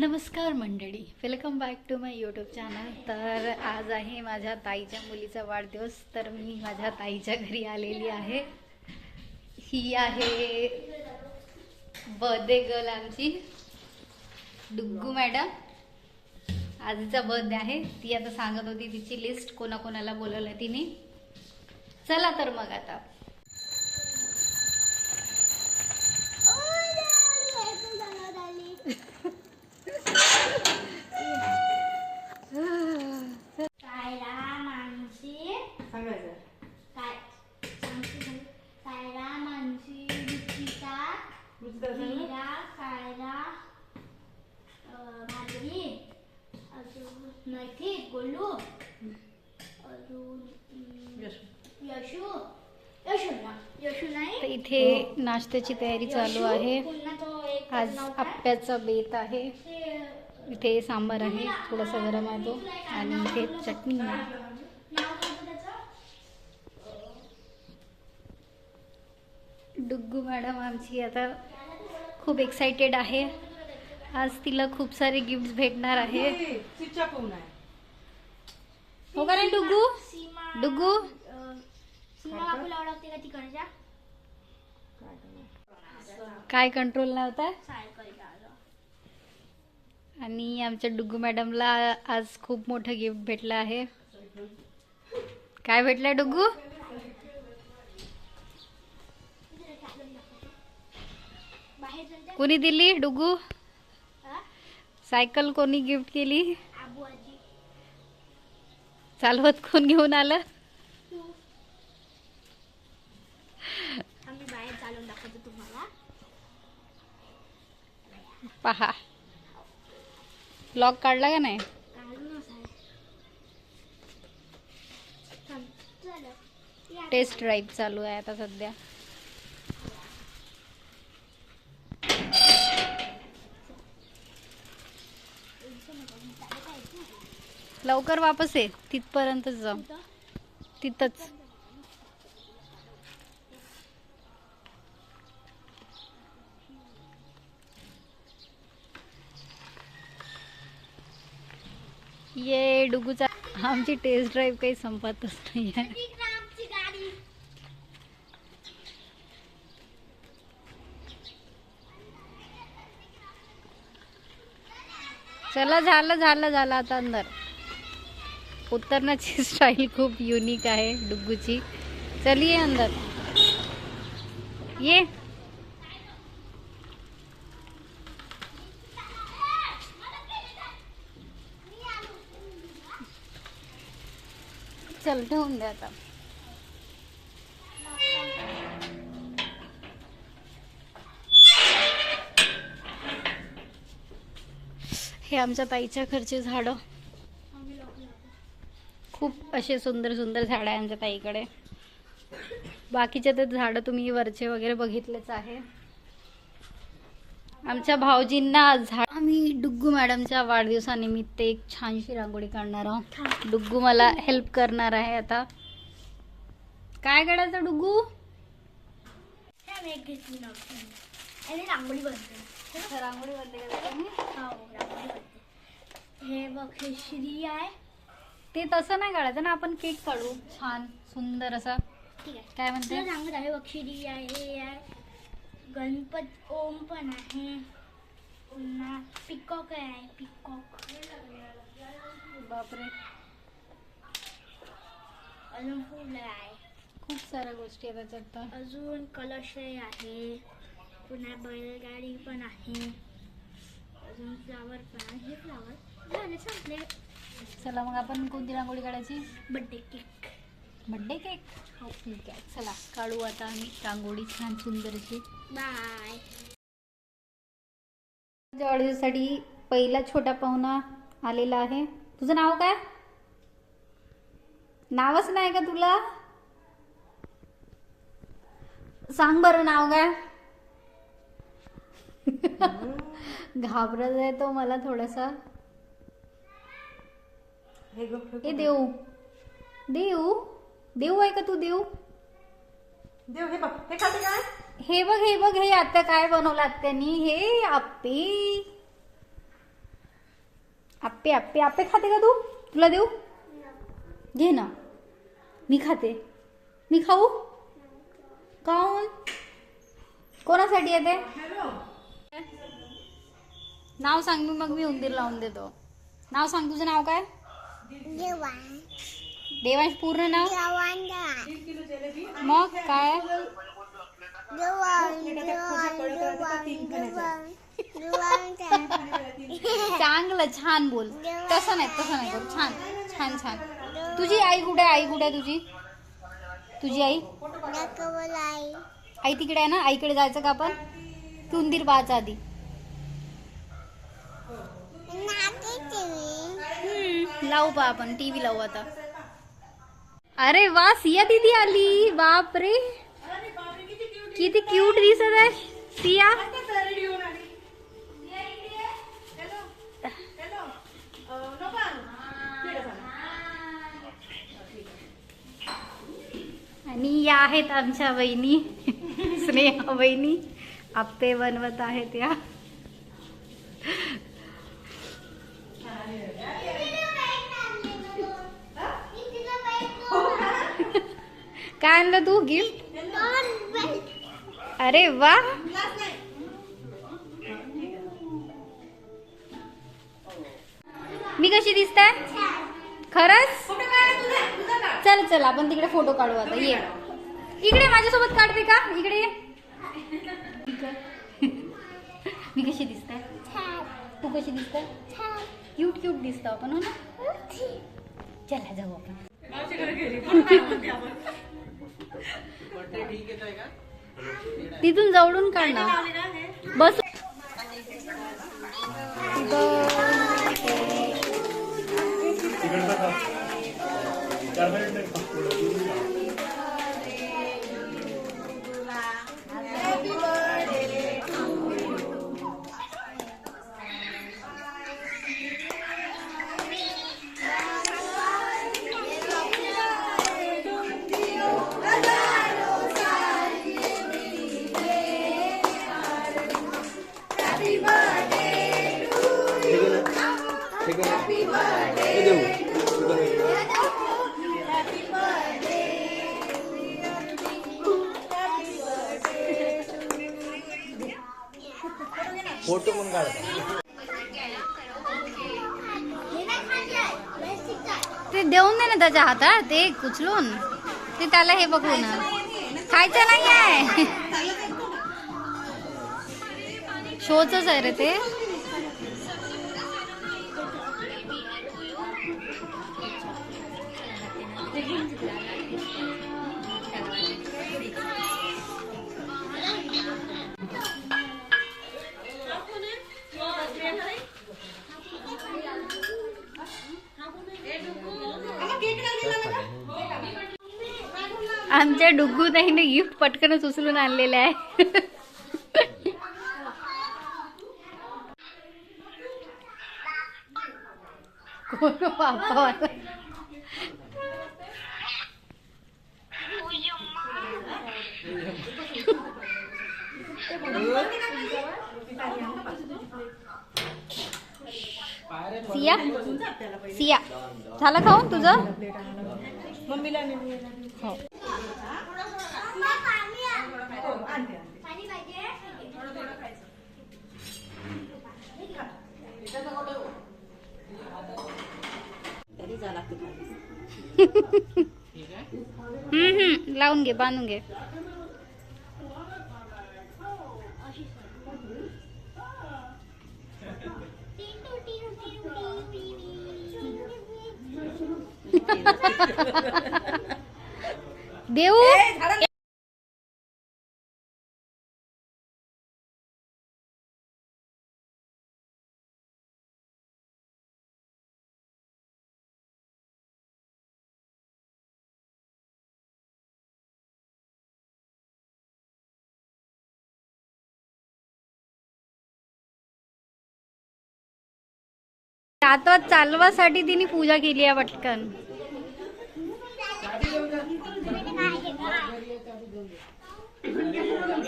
नमस्कार मंडळी. Welcome back to my YouTube channel तर आज आहे माझ्या ताईच्या मुलीचा वाढदिवस. तर मी माझ्या ताईच्या घरी आलेली आहे. ही आहे बर्थडे गर्ल आमची डुग्गू मॅडम आजीचा बर्थडे आहे. ती आता सांगत होती तिची लिस्ट कोणाकोणाला बोलवलं तिने. चला तर मग आता. इथे नाश्त्याची तयारी चालू आहे. आज नाव आप्याचा बेत आहे. इथे सांबार आहे. थोडासा गरम आहे तो. आणि इथे चटणी आहे. डुग्गू मॅडम आमची आता खूप एक्साइटेड आहे. आज तिला खूप सारे गिफ्ट भेटणार आहे. हो का नाही डुग्गू? डुग्गू? काय कंट्रोल नव्हता? आणि आमच्या डुग्गू मॅडमला आज खूप मोठं गिफ्ट भेटलं आहे. काय भेटलं डुग्गू? कोणी दिली डुग्गू? सायकल कोणी गिफ्ट केली? चालवत कोण घेऊन आलं तू आम्ही बाहेर चालून दाखवतो तुम्हाला पहा. लॉक काढला का नाही? टेस्ट ड्राईव्ह चालू आहे आता सध्या. लवकर वापस ये. तिथपर्यंतच जाऊ. तिथंच. ये डुगूचा आमची टेस्ट ड्राईव्ह काही संपतच नाही आहे चला झालं झालं झालं आता अंदर. उतरण्याची स्टाईल खूप युनिक आहे डुग्गूची चलिये अंदर. ये. चल ठेवून द्या आता. हे आमच्या ताईच्या घरचे झाडं. खूप असे सुंदर सुंदर झाडं आहे आमच्या ताईकडे. बाकीचे तर झाडं तुम्ही वरचे वगैरे बघितलेच आहे. आमच्या भाऊजींना झाड आम्ही डुग्गू मॅडमच्या वाढदिवसानिमित्त एक छानशी रांगोळी काढणार आहोत. डुग्गू मला हेल्प करणार आहे आता. काय काढायचं डुग्गू? हे रांगोळी बनते. रांगोळी बनते हो हे बघ हे श्री आहे. ते तसं नाही काढायचं ना आपण केक काढू. छान सुंदर असा. काय म्हणते? सांगत आहे बघ श्री आहे हे आहे. गणपत ओम पण आहे. पुन्हा पिकॉक आहे पिकॉक. बापरे. अजून फुलं आहे. खूप साऱ्या गोष्टी आहेत त्याच्यात. तर. अजून कलश आहे. पुन्हा बैलगाडी पण आहे. अजून फ्लावर पण आहे. हे फ्लावर झाले संपले. चला मग आपण कोणती रांगोळी काढायची? Birthday cake. बड्डे केक हो ठीक आहे चला. काढू आता आम्ही. रांगोळी छान सुंदर अशी. बाय वाढदिवसासाठी पहिला छोटा पाहुणा आलेला आहे. तुझं नाव काय? नावच नाही का तुला? सांग बरं नाव काय? घाबरत आहे तो मला थोडासा. हे. देऊ. देऊ? देऊ आहे का तू देऊ? देव हे बघ हे खाते काय? हे बघ हे बघ हे आता काय बनवलं आत्यानी हे आप्पे. आप्पे आप्पे आप्पे खाते का तू? तुला देऊ? घे ना. मी खाते. मी खाऊ? काऊन? कोणासाठी येते नाव सांग मी मग मी उंदीर लावून देतो. नाव सांग तुझं नाव काय? देवांश पूर्ण नाव? मग काय? चांगलं छान बोल. तसं नाही तसं नाही बोल. छान छान छान. तुझी आई कुठे आई कुठे तुझी? तुझी आई? आई. तिकडे आहे ना? आईकडे जायचं का आपण? तू उंदीर पाहायचा आधी लावू पा आपण. टीव्ही लावू आता. अरे वा सिया दीदी आली. बाप रे. किती क्यूट दिसत आहे. सिया. आणि या आहेत आमच्या वहिनी. स्नेहा वहिनी. आप्पे बनवत आहेत या. काय आणलं तू? गिफ्ट अरे वा. मी कशी दिसते खरंच? चल चल आपण तिकडे फोटो काढू आता. ये. इकडे माझ्यासोबत काढते का इकडे ये. मी कशी दिसते तू कशी दिसते क्यूट क्यूट दिसतो आपण हो ना? चला जाऊ आपण. तिथून जवळून काढ ना. बस. फ़ोटो काढ ते देऊन दे ना त्याच्या हातात ते उचलून ते त्याला हे बघू ना खायचं नाही आहे. शोच आहे रे ते. आमच्या डुग्गू ताईने गिफ्ट पटकनच उचलून आणलेलं आहे. कोण बाबा सिया? सिया झालं खाऊन तुझं? मम्मीला हो. हम्म हम्म. लावून घे बांधून घे. देऊ? आता चालवासाठी तिने पूजा केली आहे पटकन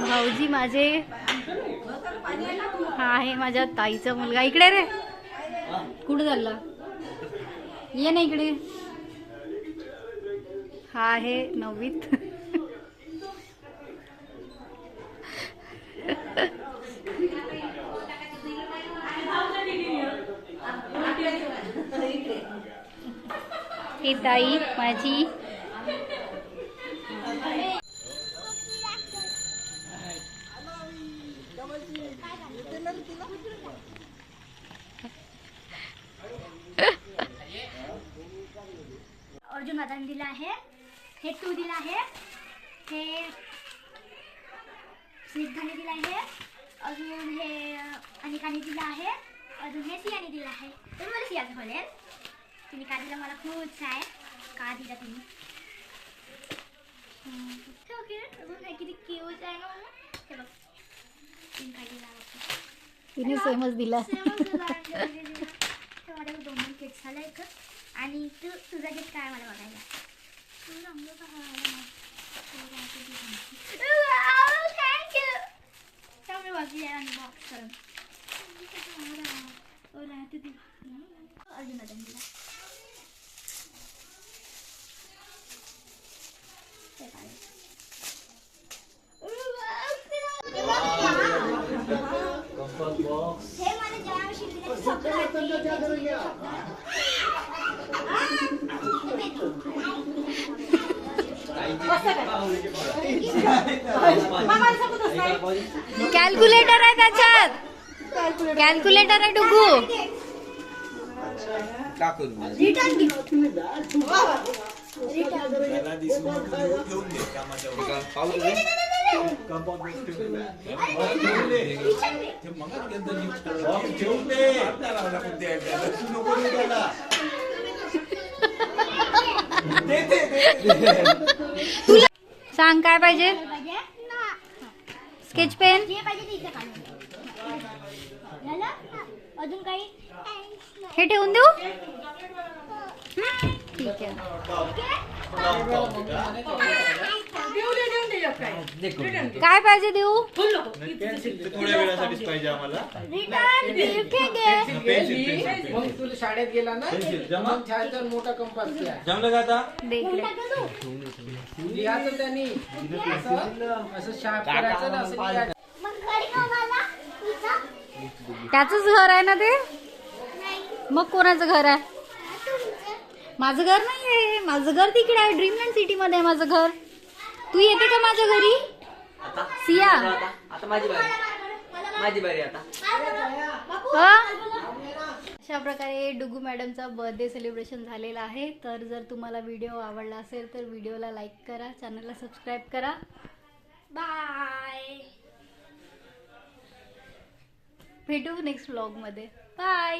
भाऊजी माझे हा आहे माझ्या ताईचा मुलगा. इकडे रे. कुठं चालला? ये ना इकडे. हा आहे नववीत. ही ताई माझी. अर्जुन दादाने दिलं आहे. हे टू दिलं आहे. हे स्निग्धाने दिलं आहे. अजून हे अनिकाने दिलं आहे. अजून हे सियाने दिलं आहे. तर मला सियाचं बोलेल तुम्ही का दिलं? मला खूप आहे. का दिलं तुम्ही? हे ओके अजून हे किती क्यूट आहे ना हे. बघ. तुम्ही काय दिलं? आहे तिने सेमच दिला. माझ्या दोन दोन किट्स झालं एक आणि तू तुझा गिफ्ट काय मला बघायला? तू रंग थँक्यू त्यामुळे वाजली आहे आणि बॉक्स करून. अर्जुन दादा दिला ते काय? हे मला ज्या शिकले सगळं कॅल्क्युलेटर आहे त्याच्यात. कॅल्क्युलेटर आहे डुगू. टाकून सांग काय पाहिजे? स्केच पेन अजून काही हे ठेवून देऊ? ठीक आहे. काय पाहिजे देऊ? थोड्या वेळासाठीच पाहिजे आम्हाला. मग तुला शाळेत गेला ना? जमा. मग छायचा मोठा कंपास घ्या. जमलं का आता? लिहायचं त्यांनी. असं? असं शार्प करायचं ना असं लिहायचं. मग घरी आहे ना ते? नाही. मग कोणाचं घर आहे? माझं घर नाही आहे माझं घर तिकडे आहे. ड्रीमलँड सिटी मध्ये आहे माझं घर. तू येते का माझ्या घरी? सिया. आता माझी बारी. माझी बारी आता. अशा प्रकारे डुगू मॅडमचा बर्थडे सेलिब्रेशन झालेला आहे. तर जर तुम्हाला व्हिडिओ आवडला असेल तर व्हिडिओला लाईक करा. चॅनलला सबस्क्राईब करा. बाय भेटू नेक्स्ट व्लॉगमध्ये बाय